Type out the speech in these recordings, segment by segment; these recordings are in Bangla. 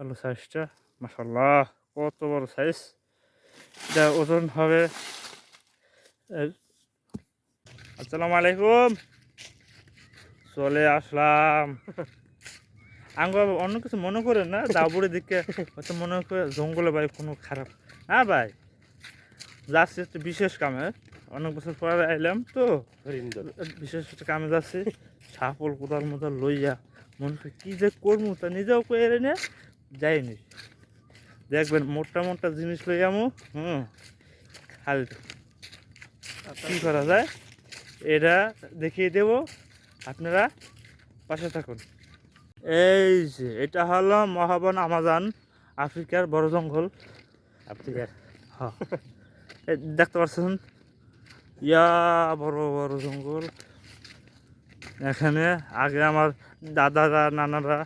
আলু সাইজটা মাসাল্লাহ কত বড় সাইজ এটা ওজন হবে। আসসালামু আলাইকুম। চলে আসলাম। আঙ্গ অন্য কিছু মনে করেন না? দাবুড়ের দিকে হয়তো মনে করে জঙ্গলে ভাই কোনো খারাপ। হ্যাঁ ভাই যাচ্ছি একটু বিশেষ কামে। অনেক বছর পরে আইলাম তো। বিশেষ একটা কামে যাচ্ছি। সাপল কোদাল মোদাল লইয়া। মনে করি কী যে করব তা নিজেও করে নিয়ে যাইনি। দেখবেন মোটা মোটা জিনিস লই আমু হুম খালি কী করা যায়? এটা দেখিয়ে দেব আপনারা পাশে থাকুন। এই যে এটা হলো মহাবন আমাজন আফ্রিকার বড় জঙ্গল। আফ্রিকার। হ্যাঁ দেখতে পাচ্ছেন ইয়া বড় বড় জঙ্গল। এখানে আগে আমার দাদারা নানারা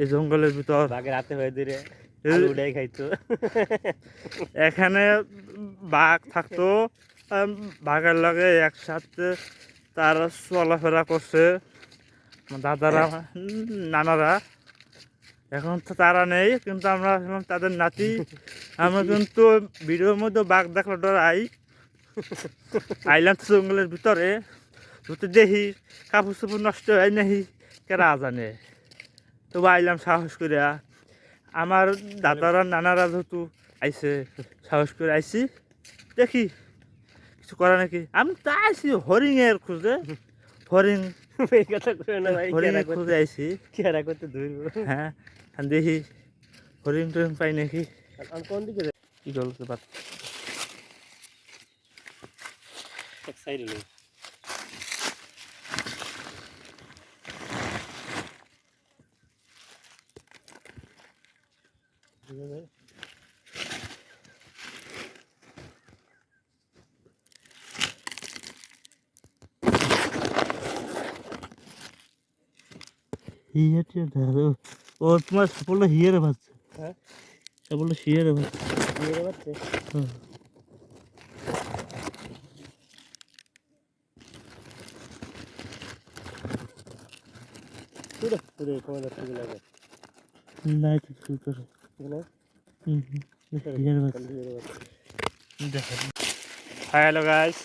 এই জঙ্গলের ভিতর। বাঘের হাতে হয়ে দিলে আলু উঠাই খাইতো। এখানে বাঘ থাকতো। বাঘের লগে একসাথে তারা চলাফেরা করছে। দাদারা নানারা। এখন তো তারা নেই কিন্তু আমরা তাদের নাতি। আমরা কিন্তু ভিডিওর মধ্যে বাঘ দেখলে ডরাই আইলাম তো জঙ্গলের ভিতরে। দেখি কাপড় চোপড় নষ্ট হয় নাহি কেরা জানে? তবু আইলাম সাহস করিয়া আমার দাদারা নানারা যেহেতু আইছে সাহস করে আইছি। দেখি কিছু করা নাকি? আমি তো খুঁজে। হরিণের কেরা করতে খুঁজে আইছি। কেরা করতে ধরবো? হ্যাঁ দেখি হরিণ টরিণ পাই নাকি? কোন দিকে কি বাদ এক সাইডে নেই হিয়াতে ধরো ও তোমার সাপোলা হিয়ারে ভাবছে হ্যাঁ সাপোলা হিয়ারে ভাবছে বুঝতে পারছে পুরো পুরো কমে যাচ্ছে লাগে হাই হ্যালো গাইস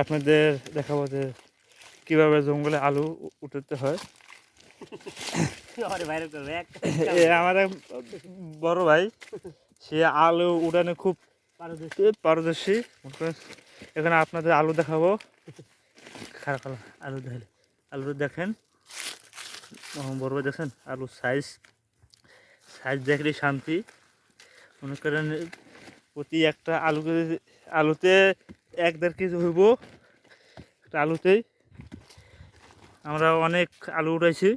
আপনাদের দেখাবো যে কীভাবে জঙ্গলে আলু উঠাতে হয়। আমার এক বড় ভাই সে আলু উঠানে খুব পারদর্শী। মনে এখানে আপনাদের আলু দেখাবো। খারাপ খারাপ আলু দেখলে। আলু দেখেন। বড় ভাই দেখেন আলু সাইজ দেখলেই শান্তি। মনে করেন প্রতি একটা আলু আলুতে এক দেড় কেজি হইব। একটা আলুতেই। আমরা অনেক আলু উঠাইছি।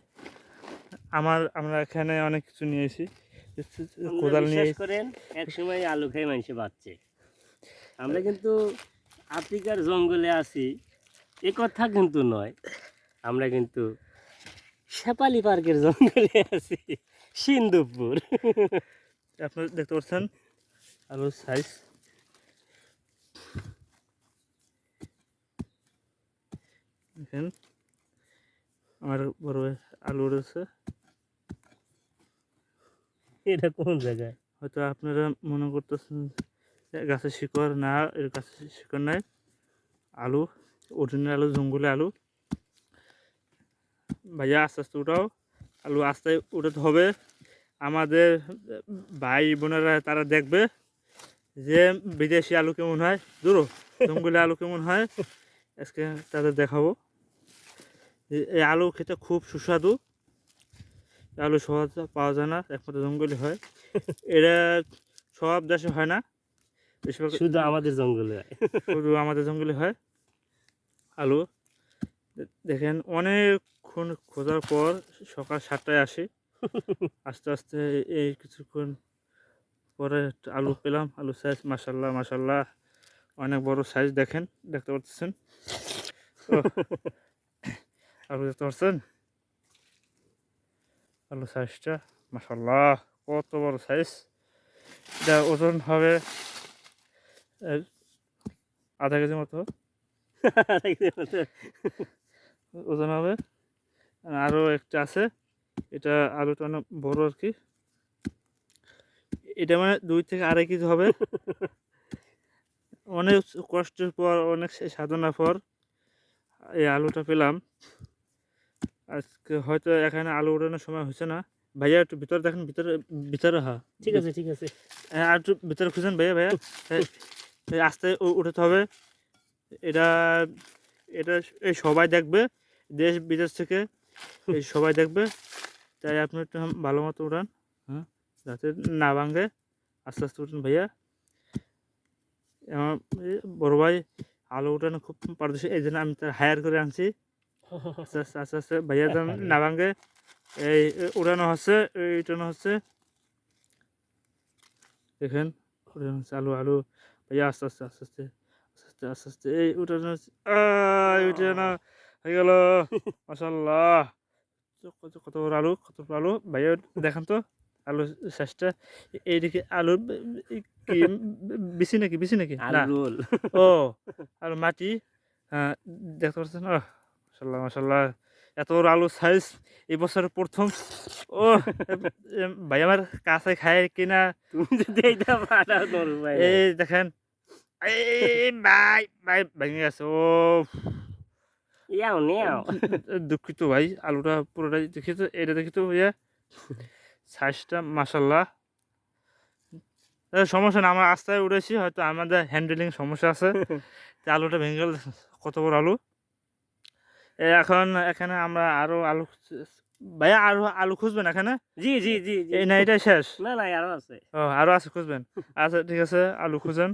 আমার আমরা এখানে অনেক কিছু নিয়েছি। কোদাল নিয়ে করেন এক সময় আলু খেয়ে মানুষে বাঁচছে। আমরা কিন্তু আফ্রিকার জঙ্গলে আছি। এ কথা কিন্তু নয়। আমরা কিন্তু শেপালি পার্কের জঙ্গলে আছি। সিন্ধুপুর। আপনারা দেখতে পাচ্ছেন আলুর সাইজ দেখেন আমার বড় ভাই আলু রয়েছে। এটা কোন জায়গায়? হয়তো আপনারা মনে করতেছেন যে গাছের শিকড় না এর গাছের শিকড় নাই। আলু অরিজিনাল আলু জঙ্গলে আলু। ভাইয়া আস্তে আস্তে উঠাও। আলু আস্তে উঠাতে হবে। আমাদের ভাই বোনেরা তারা দেখবে যে বিদেশি আলু কেমন হয়। দূরো জঙ্গলে আলু কেমন হয়। আজকে তাদের দেখাবো এই- আলু খেতে খুব সুস্বাদু। আলু সহজ পাওয়া যায় না একমাত্র জঙ্গলে হয়। এটা সব দেশে হয় না। বেশিরভাগ শুধু আমাদের জঙ্গলে হয়। শুধু আমাদের জঙ্গলে হয় আলু। দেখেন অনেকক্ষণ খোঁজার পর সকাল সাতটায় আসি। আস্তে আস্তে এই কিছুক্ষণ পরে আলু পেলাম। আলু সাইজ মাসাল্লাহ মাসাল্লাহ অনেক বড় সাইজ দেখেন দেখতে পাচ্ছেন? আলু দেখতে পাচ্ছেন? আলু সাইজটা মাসাল্লাহ কত বড় সাইজ এটা ওজন হবে এর আধা কেজি মতো। ওজন হবে। আরও একটা আছে। এটা আলুটা অনেক বড় আর কি। এটা মানে দুই থেকে আড়াই কেজি হবে। অনেক কষ্টের পর অনেক সাধনার পর এই আলুটা পেলাম। আজকে হয়তো এখানে আলু ওঠানোর সময় হচ্ছে না। ভাইয়া একটু ভিতরে দেখেন ভিতরে ভিতরে হা। ঠিক আছে ঠিক আছে। হ্যাঁ, আর একটু ভিতরে খুঁজেন ভাইয়া ভাইয়া। আস্তে উঠাতে হবে। এটা এটা এই সবাই দেখবে। দেশ বিদেশ থেকে এই সবাই দেখবে। তাই আপনি একটু ভালো মতো উড়ান। হ্যাঁ। যাতে না ভাঙে। আস্তে আস্তে উঠান ভাইয়া। আমার বড় ভাই আলু উঠানো খুব পারদর্শী। এই জন্য আমি তার হায়ার করে আনছি। আস্তে আস্তে আস্তে আস্তে ভাইয়া যেন না ভাঙে। এই উড়ানো হচ্ছে উঠানো হচ্ছে। দেখেন উঠানো হচ্ছে আলু আলু। ভাইয়া আস্তে আস্তে আস্তে আস্তে আস্তে আস্তে আস্তে এই উঠানো হচ্ছে। উঠানো। হয়ে গেল। মাসাল্লাহ কত কত বড় আলু কত বড় আলু? ভাইয়া দেখান তো আলু শেষটা। এইদিকে আলু বেশি নাকি বেশি নাকি? আলু রোল। ও আর মাটি। হ্যাঁ দেখতে পাচ্ছেন? মাসাল্লাহ মাসাল্লাহ এত বড় আলু সাইজ এই বছরের প্রথম। ও ভাই আমার কাছে খায় কিনা? তুমি যদি এইটা পাঠাও তোর ভাই এই দেখেন। এই ভাই ভাই ভেঙে গেছে। ও ইয়াও নিয়াও। দুঃখিত ভাই আলুটা পুরোটাই দেখি তো এটা দেখি তো ভাইয়া? সাইজটা মাসাল্লাহ সমস্যা না আমরা আস্তায় উঠেছি হয়তো আমাদের হ্যান্ডেলিং সমস্যা আছে। তো আলুটা ভেঙে গেল কত বড় আলু? এ এখন এখানে আমরা আরও আলু ভাইয়া আরও আলু খুঁজবেন এখানে? জি জি জি না এটাই শেষ? না না আরও আছে। ও আরও আছে খুঁজবেন। আচ্ছা ঠিক আছে আলু খুঁজেন।